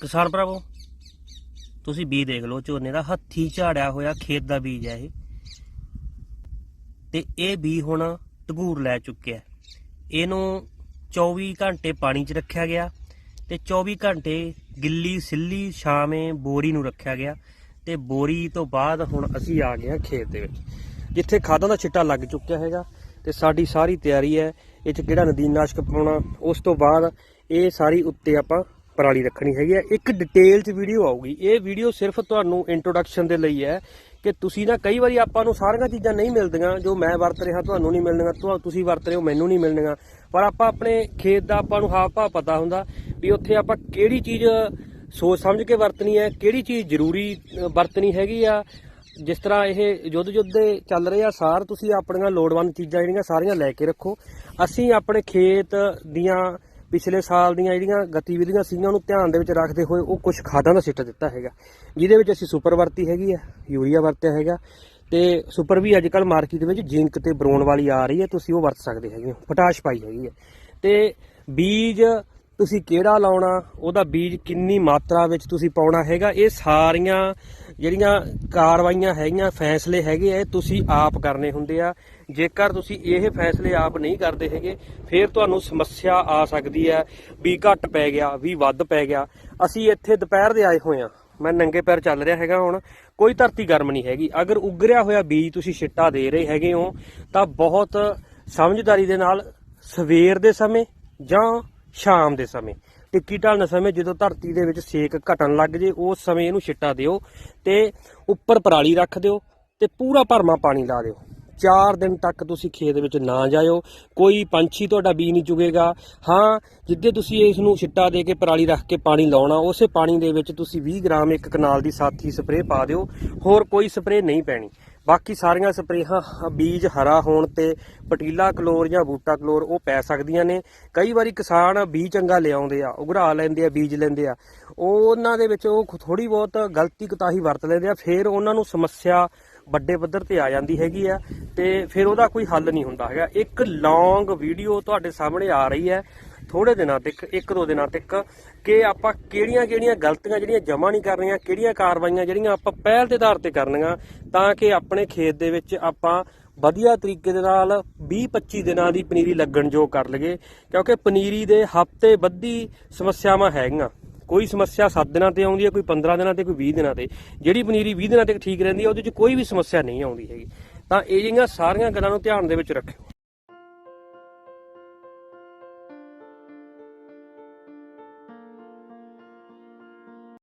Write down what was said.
ਕਿਸਾਨ ਭਰਾਵੋ, ਤੁਸੀਂ ਬੀਜ ਦੇਖ ਲਓ, ਝੋਨੇ ਦਾ ਹੱਥੀ ਝਾੜਿਆ ਹੋਇਆ ਖੇਤ ਦਾ ਬੀਜ ਹੈ ਇਹ। ਤੇ ਇਹ ਬੀ ਹੁਣ ਢਗੂਰ ਲੈ ਚੁੱਕਿਆ ਇਹਨੂੰ 24 ਘੰਟੇ ਪਾਣੀ 'ਚ ਰੱਖਿਆ ਗਿਆ ਤੇ 24 ਘੰਟੇ ਗਿੱਲੀ ਸਿੱਲੀ ਛਾਵੇਂ ਬੋਰੀ ਨੂੰ ਰੱਖਿਆ ਗਿਆ ਤੇ ਬੋਰੀ ਤੋਂ ਬਾਅਦ ਹੁਣ ਅਸੀਂ ਆ ਗਏ ਹਾਂ ਖੇਤ ਦੇ ਵਿੱਚ, ਜਿੱਥੇ ਖਾਦਾਂ ਦਾ ਛਿੱਟਾ ਲੱਗ ਚੁੱਕਿਆ ਹੈਗਾ ਤੇ ਸਾਡੀ ਸਾਰੀ ਤਿਆਰੀ ਹੈ, ਇਹ 'ਚ ਕਿਹੜਾ ਨਦੀਨਨਾਸ਼ਕ ਪਾਉਣਾ, ਉਸ ਤੋਂ ਬਾਅਦ ਇਹ ਸਾਰੀ ਉੱਤੇ ਆਪਾਂ ਪਰਾਲੀ ਰੱਖਣੀ ਹੈਗੀ ਹੈ ਇੱਕ ਡਿਟੇਲ 'ਚ ਵੀਡੀਓ ਆਊਗੀ। ਇਹ ਵੀਡੀਓ ਸਿਰਫ ਤੁਹਾਨੂੰ ਇੰਟਰੋਡਕਸ਼ਨ ਦੇ ਲਈ ਹੈ ਕਿ ਤੁਸੀਂ ਨਾ ਕਈ ਵਾਰੀ ਆਪਾਂ ਨੂੰ ਸਾਰੀਆਂ ਚੀਜ਼ਾਂ ਨਹੀਂ ਮਿਲਦੀਆਂ, ਜੋ ਮੈਂ ਵਰਤ ਰਿਹਾ, ਤੁਹਾਨੂੰ ਨਹੀਂ ਮਿਲਣਗੀਆਂ ਤੁਸੀਂ ਵਰਤ ਰਹੇ ਹੋ, ਮੈਨੂੰ ਨਹੀਂ ਮਿਲਣਗੀਆਂ ਪਰ ਆਪਾਂ ਆਪਣੇ ਖੇਤ ਦਾ ਆਪਾਂ ਨੂੰ ਹਾਵ ਭਾਵ ਪਤਾ ਹੁੰਦਾ ਵੀ ਉੱਥੇ ਆਪਾਂ ਕਿਹੜੀ ਚੀਜ਼ ਸੋਚ ਸਮਝ ਕੇ ਵਰਤਣੀ ਹੈ, ਕਿਹੜੀ ਚੀਜ਼ ਜ਼ਰੂਰੀ ਵਰਤਣੀ ਹੈਗੀ ਆ। ਜਿਸ ਤਰ੍ਹਾਂ ਇਹ ਯੁੱਧ ਯੁੱਧ ਦੇ ਚੱਲ ਰਹੇ ਆ, ਸਾਰ ਤੁਸੀਂ ਆਪਣੀਆਂ ਲੋੜਵੰਦ ਚੀਜ਼ਾਂ ਜਿਹੜੀਆਂ ਸਾਰੀਆਂ ਲੈ ਕੇ ਰੱਖੋ। ਅਸੀਂ ਆਪਣੇ ਖੇਤ ਦੀਆਂ ਪਿਛਲੇ ਸਾਲ ਦੀਆਂ ਜਿਹੜੀਆਂ ਗਤੀਵਿਧੀਆਂ ਸੀਗੀਆਂ, ਉਹਨੂੰ ਧਿਆਨ ਦੇ ਵਿੱਚ ਰੱਖਦੇ ਹੋਏ ਉਹ ਕੁਝ ਖਾਦਾਂ ਦਾ ਸਿੱਟਾ ਦਿੱਤਾ ਹੈਗਾ। ਜਿਹਦੇ ਵਿੱਚ ਅਸੀਂ ਸੁਪਰ ਵਰਤੀ ਹੈਗੀ ਆ, ਯੂਰੀਆ ਵਰਤਿਆ ਹੈਗਾ ਤੇ ਸੁਪਰ ਵੀ ਅੱਜ ਕੱਲ ਮਾਰਕੀਟ ਵਿੱਚ ਜ਼ਿੰਕ ਤੇ ਬਰੋਨ ਵਾਲੀ ਆ ਰਹੀ ਹੈ, ਤੁਸੀਂ ਉਹ ਵਰਤ ਸਕਦੇ ਹੈਗੇ ਹੋ, ਪੋਟਾਸ਼ ਪਾਈ ਹੈਗੀ ਹੈ। ਤੇ ਬੀਜ ਤੁਸੀਂ ਕਿਹੜਾ ਲਾਉਣਾ, ਉਹਦਾ ਬੀਜ ਕਿੰਨੀ ਮਾਤਰਾ ਵਿੱਚ ਤੁਸੀਂ ਪਾਉਣਾ ਹੈਗਾ, ਇਹ ਸਾਰੀਆਂ ਜਿਹੜੀਆਂ ਕਾਰਵਾਈਆਂ ਹੈਗੀਆਂ, ਫੈਸਲੇ ਹੈਗੇ ਆ, ਇਹ ਤੁਸੀਂ ਆਪ ਕਰਨੇ ਹੁੰਦੇ ਆ। ਜੇਕਰ ਤੁਸੀਂ ਇਹ ਫੈਸਲੇ ਆਪ ਨਹੀਂ ਕਰਦੇ ਹੈਗੇ, ਫਿਰ ਤੁਹਾਨੂੰ ਸਮੱਸਿਆ ਆ ਸਕਦੀ ਹੈ ਵੀ ਘੱਟ ਪੈ ਗਿਆ, ਵੀ ਵੱਧ ਪੈ ਗਿਆ। ਅਸੀਂ ਇੱਥੇ ਦੁਪਹਿਰ ਦੇ ਆਏ ਹੋਏ ਆ, ਮੈਂ ਨੰਗੇ ਪੈਰ ਚੱਲ ਰਿਹਾ ਹੈਗਾ ਹੁਣ, ਕੋਈ ਧਰਤੀ ਗਰਮ ਨਹੀਂ ਹੈਗੀ। ਅਗਰ ਉਗਰਿਆ ਹੋਇਆ ਬੀਜ ਤੁਸੀਂ ਛਿੱਟਾ ਦੇ ਰਹੇ ਹੈਗੇ ਹੋ, ਤਾਂ ਬਹੁਤ ਸਮਝਦਾਰੀ ਦੇ ਨਾਲ ਸਵੇਰ ਦੇ ਸਮੇਂ ਜਾਂ ਸ਼ਾਮ ਦੇ ਸਮੇਂ। ਟਿੱਕੀ ਢਲਣ ਸਮੇਂ ਜਦੋਂ ਧਰਤੀ ਦੇ ਵਿੱਚ ਸੇਕ ਘਟਣ ਲੱਗ ਜੇ, ਉਸ ਸਮੇਂ ਇਹਨੂੰ ਛਿੱਟਾ ਦਿਓ ਤੇ ਉੱਪਰ ਪਰਾਲੀ ਰੱਖ ਦਿਓ ਤੇ ਪੂਰਾ ਭਰਮਾ ਪਾਣੀ ਲਾ ਦਿਓ। 4 ਦਿਨ ਤੱਕ ਤੁਸੀਂ ਖੇਤ ਵਿੱਚ ਨਾ ਜਾਇਓ, ਕੋਈ ਪੰਛੀ ਤੁਹਾਡਾ ਬੀ ਨਹੀਂ ਚੁਗੇਗਾ। ਹਾਂ, ਜਿੱਦੇ ਤੁਸੀਂ ਇਸ ਨੂੰ ਛਿੱਟਾ ਦੇ ਕੇ ਪਰਾਲੀ ਰੱਖ ਕੇ ਪਾਣੀ ਲਾਉਣਾ, ਉਸੇ ਪਾਣੀ ਦੇ ਵਿੱਚ ਤੁਸੀਂ 20 ਗ੍ਰਾਮ ਇੱਕ ਕਨਾਲ ਦੀ ਸਾਥੀ ਸਪਰੇਅ ਪਾ ਦਿਓ। ਹੋਰ ਕੋਈ ਸਪਰੇਅ ਨਹੀਂ ਪੈਣੀ। ਬਾਕੀ ਸਾਰੀਆਂ ਸਪਰੇਹਾਂ ਬੀਜ ਹਰਾ ਹੋਣ ਤੇ ਪਟੀਲਾ ਕਲੋਰ ਜਾਂ ਬੂਟਾ ਕਲੋਰ ਉਹ ਪੈ ਸਕਦੀਆਂ ਨੇ। ਕਈ ਵਾਰੀ ਕਿਸਾਨ ਬੀਜ ਚੰਗਾ ਲਿਆਉਂਦੇ ਆ, ਉਗਰਾ ਲੈਂਦੇ ਆ, ਬੀਜ ਲੈਂਦੇ ਆ। ਉਹ ਉਹਨਾਂ ਦੇ ਵਿੱਚ ਉਹ ਥੋੜੀ ਬਹੁਤ ਗਲਤੀ ਕੁਤਾਹੀ ਵਰਤ ਲੈਂਦੇ ਆ, ਫਿਰ ਉਹਨਾਂ ਨੂੰ ਸਮੱਸਿਆ ਵੱਡੇ ਪੱਧਰ ਤੇ ਆ ਜਾਂਦੀ ਹੈਗੀ ਆ ਤੇ ਫਿਰ ਉਹਦਾ ਕੋਈ ਹੱਲ ਨਹੀਂ ਹੁੰਦਾ ਹੈਗਾ। ਇੱਕ ਲੌਂਗ ਵੀਡੀਓ ਤੁਹਾਡੇ ਸਾਹਮਣੇ ਆ ਰਹੀ ਹੈ। ਥੋੜੇ ਦਿਨਾਂ ਤੱਕ, ਇੱਕ ਦੋ ਦਿਨਾਂ ਤੱਕ ਕਿ ਆਪਾਂ ਕਿਹੜੀਆਂ ਕਿਹੜੀਆਂ ਗਲਤੀਆਂ ਜਿਹੜੀਆਂ ਜਮਾ ਨਹੀਂ ਕਰਨੀਆਂ ਕਿਹੜੀਆਂ ਕਾਰਵਾਈਆਂ ਜਿਹੜੀਆਂ ਆਪਾਂ ਪਹਿਲ ਦੇ ਆਧਾਰ ਤੇ ਕਰਨੀਆਂ ਤਾਂ ਕਿ ਆਪਣੇ ਖੇਤ ਦੇ ਵਿੱਚ ਆਪਾਂ ਵਧੀਆ ਤਰੀਕੇ ਦੇ ਨਾਲ 20-25 ਦਿਨਾਂ ਦੀ ਪਨੀਰੀ ਲੱਗਣ ਜੋ ਕਰ ਲਈਏ, ਕਿਉਂਕਿ ਪਨੀਰੀ ਦੇ ਹਫ਼ਤੇ ਬੱਧੀ ਸਮੱਸਿਆਵਾਂ ਹੈਗੀਆਂ। ਕੋਈ ਸਮੱਸਿਆ 7 ਦਿਨਾਂ ਤੇ ਆਉਂਦੀ ਹੈ, ਕੋਈ 15 ਦਿਨਾਂ ਤੇ, ਕੋਈ 20 ਦਿਨਾਂ ਤੇ। ਜਿਹੜੀ ਪਨੀਰੀ 20 ਦਿਨਾਂ ਤੱਕ ਠੀਕ ਰਹਿੰਦੀ ਹੈ, ਉਹਦੇ 'ਚ ਕੋਈ ਵੀ ਸਮੱਸਿਆ ਨਹੀਂ ਆਉਂਦੀ ਹੈਗੀ। ਤਾਂ ਇਹ ਜਿਹੀਆਂ ਸਾਰੀਆਂ ਗੱਲਾਂ ਨੂੰ ਧਿਆਨ ਦੇ ਵਿੱਚ ਰੱਖਿਓ।